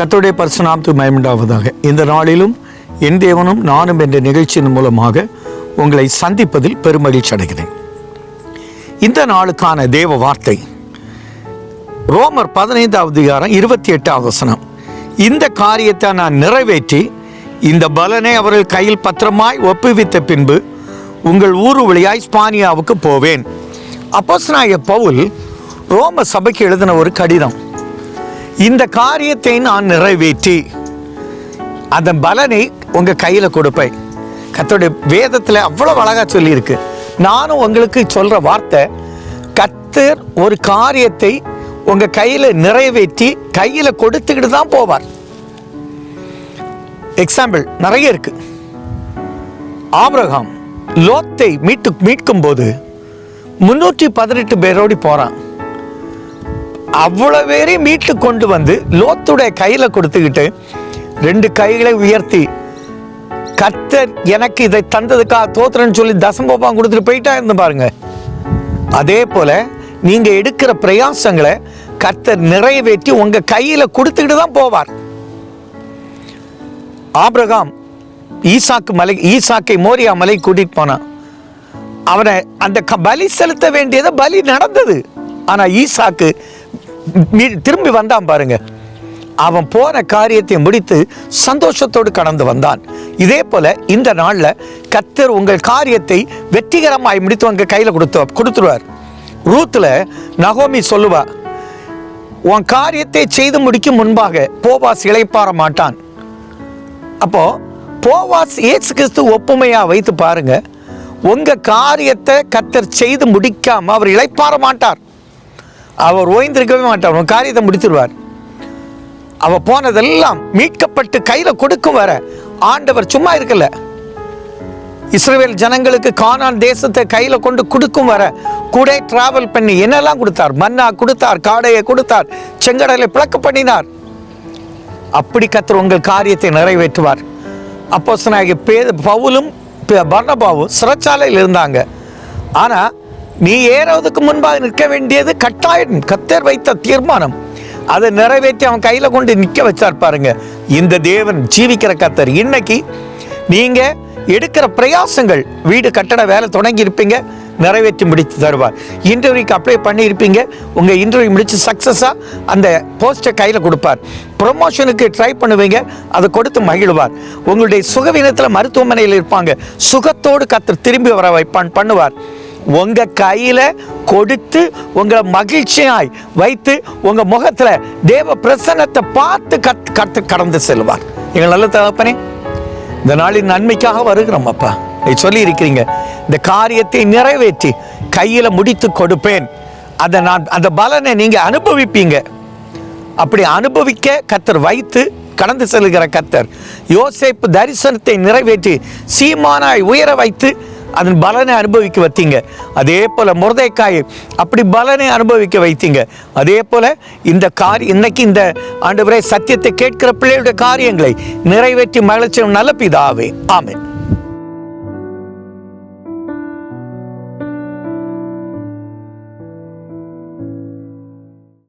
கத்தோடைய பரிசுநாமத்து மயமுண்டாவதாக இந்த நாளிலும் என் தேவனும் நானும் என்ற நிகழ்ச்சியின் மூலமாக உங்களை சந்திப்பதில் பெருமகிழ்ச்சி அடைகிறேன். இந்த நாளுக்கான தேவ வார்த்தை ரோமர் பதினைந்தாவது அதிகாரம் இருபத்தி எட்டாவது வசனம். இந்த காரியத்தை நான் நிறைவேற்றி இந்த பலனை அவர்கள் கையில் பத்திரமாய் ஒப்புவித்த பின்பு உங்கள் ஊர் வழியாய் ஸ்பானியாவுக்கு போவேன். அப்போஸ்தலனாகிய பவுல் ரோம சபைக்கு எழுதின ஒரு கடிதம். இந்த காரியத்தை நான் நிறைவேற்றி அந்த பலனை உங்கள் கையில் கொடுப்பேன். கத்தோடைய வேதத்தில் அவ்வளோ அழகாக சொல்லியிருக்கு. நானும் உங்களுக்கு சொல்கிற வார்த்தை கத்தர் ஒரு காரியத்தை உங்கள் கையில் நிறைவேற்றி கையில் கொடுத்துக்கிட்டு தான் போவார். எக்ஸாம்பிள் நிறைய இருக்கு. ஆபிரகாம் லோத்தை மீட்டு மீட்கும் போது முன்னூற்றி பதினெட்டு பேரோடி போகிறான் அவ்வளோ பேரையும் மீட்டு கொண்டு வந்து லோத்துடைய கையில் கொடுத்துக்கிட்டு ரெண்டு கைகளை உயர்த்தி கர்த்தர் எனக்கு இதை தந்ததுக்கா தோத்துறேன்னு சொல்லி தசம்போபாம் கொடுத்துட்டு போயிட்டா இருந்து பாருங்க. அதே போல நீங்கள் எடுக்கிற பிரயாசங்களை கர்த்தர் நிறைவேற்றி உங்கள் கையில் கொடுத்துக்கிட்டு தான் போவார். ஆபிரகாம் ஈசாக்கு மலை ஈசாக்கை மோரியா மலை கூட்டிகிட்டு போனான். அவனை அந்த க- பலி செலுத்த வேண்டியதை பலி நடந்தது. ஆனால் ஈசாக்கு மீ- திரும்பி வந்தான் பாருங்க. அவன் போன காரியத்தை முடித்து சந்தோஷத்தோடு கடந்து வந்தான். இதே போல இந்த நாளில் கத்தர் உங்கள் காரியத்தை வெற்றிகரமாய் முடித்து உங்க கையில் கொடுத்து கொடுத்துருவார். ரூத்தில் நகோமி சொல்லுவா உன் காரியத்தை செய்து முடிக்கும் முன்பாக போவாஸ் இழைப்பாற மாட்டான். அப்போ போவாஸ் ஏசு கிறிஸ்து ஒப்புமையாக வைத்து பாருங்க உங்க காரியத்தை கத்தர் செய்து முடிக்காம அவர் இழைப்பாற மாட்டார். அவர் ஓய்ந்திருக்கவே மாட்டார். அவன் காரியத்தை முடித்துடுவார் அவ போனதெல்லாம் மீட்கப்பட்டு கையில கொடுக்கும் வர ஆண்டவர் சும்மா இருக்கல. இஸ்ரேல் ஜனங்களுக்கு கானான் தேசத்தை கையில கொண்டு கொடுக்கும் வர கூட டிராவல் பண்ணி என்னெல்லாம் கொடுத்தார்? மன்னா கொடுத்தார் காடையை கொடுத்தார் செங்கடலை பிளக்க பண்ணினார். அப்படி கத்தர் உங்கள் காரியத்தை நிறைவேற்றுவார். அப்போ பே பவுலும் பே- சிறைச்சாலையில் இருந்தாங்க. ஆனா நீ ஏறுவதற்கு முன்பாக நிற்க வேண்டியது கட்டாயம். கத்தர் வைத்த தீர்மானம். அதை நிறைவேற்றி அவன் கையில் கொண்டு நிற்க வச்சார் பாருங்க. இந்த தேவன் ஜீவிக்கிற கத்தர். இன்னைக்கு நீங்க எடுக்கிற பிரயாசங்கள் வீடு கட்டட வேலை தொடங்கி இருப்பீங்க நிறைவேற்றி முடித்து தருவார். இன்டர்வியூக்கு அப்ளை பண்ணியிருப்பீங்க உங்கள் இன்டர்வியூ முடித்து சக்ஸஸாக அந்த போஸ்ட்டை கையில் கொடுப்பார். ப்ரொமோஷனுக்கு ட்ரை பண்ணுவீங்க அதை கொடுத்து மகிழ்வார். உங்களுடைய சுகவீனத்தில் மருத்துவமனையில் இருப்பாங்க. சுகத்தோடு கத்தர் திரும்பி வர வைப்பான் பண்ணுவார். உங்கள் கையில் கொடுத்து உங்களை மகிழ்ச்சியாய் வைத்து உங்கள் முகத்தில் தேவ பிரசன்னத்தை பார்த்து கத் கற்று கடந்து செல்வார். எங்கள் நல்ல தகப்பனே இந்த நாளின் நன்மைக்காக வருகிறோம் அப்பா. நீ சொல்லி இருக்கிறீங்க இந்த காரியத்தை நிறைவேற்றி கையில் முடித்து கொடுப்பேன். அதை நான் அந்த பலனை நீங்கள் அனுபவிப்பீங்க. அப்படி அனுபவிக்க கத்தர் வைத்து கடந்து செல்கிற கத்தர் யோசேப்பு தரிசனத்தை நிறைவேற்றி சீமானாய் உயர வைத்து அதன் பலனை அனுபவிக்க வைத்தீங்க. அதே போல் முருதைக்காய் அப்படி பலனை அனுபவிக்க வைத்தீங்க. அதே போல் இந்த காரி இன்னைக்கு இந்த ஆண்டவரே சத்தியத்தை கேட்கிற பிள்ளைகளுடைய காரியங்களை நிறைவேற்றி மகிழ்ச்சியும் நல்ல பிதாவே. ஆமேன்.